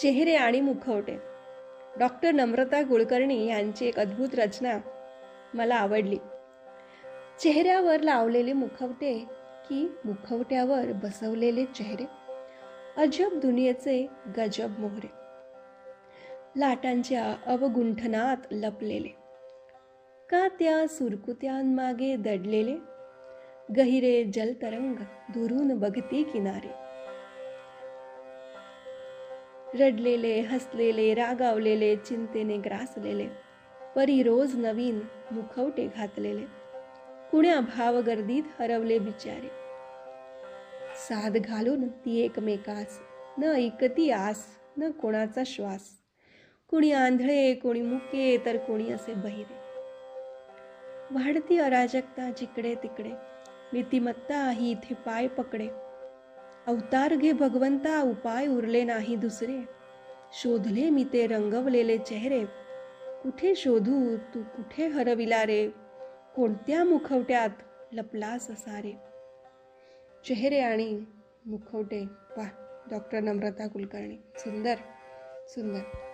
चेहरे आणि मुखवटे डॉक्टर नम्रता कुलकर्णी यांची एक अद्भुत रचना मला आवडली. चेहऱ्यावर लावलेले मुखवटे की मुखवट्यावर बसवलेले चेहरे. अजब दुनियेचे गजब मोहरे. लाटांच्या अवगुंठनात लपलेले. का त्या सुरकुत्यांमागे दडलेले? गहिरे जलतरंग दुरून बघती किनारे. रडलेले हसलेले रागावलेले चिंतेने ग्रासलेले. परी रोज नवीन मुखवटे घातलेले. कुण्या भावगर्दीत हरवले बिचारे. साध घालून ती एकमेकास न ऐकती आस न कोणाचा श्वास. कुणी आंधळे कोणी मुके तर कोणी असे बहिरे. वाढती अराजकता जिकडे तिकडे. नीतिमत्ता ही इथे पाय पकडे. अवतार घे भगवंता उपाय उरले नाही दुसरे. शोधले मी ते रंगवलेले चेहरे. कुठे शोधू तू कुठे हरविला रे? कोणत्या मुखवट्यात लपलास सारे चेहरे आणि मुखवटे. वा डॉक्टर नम्रता कुलकर्णी. सुंदर सुंदर.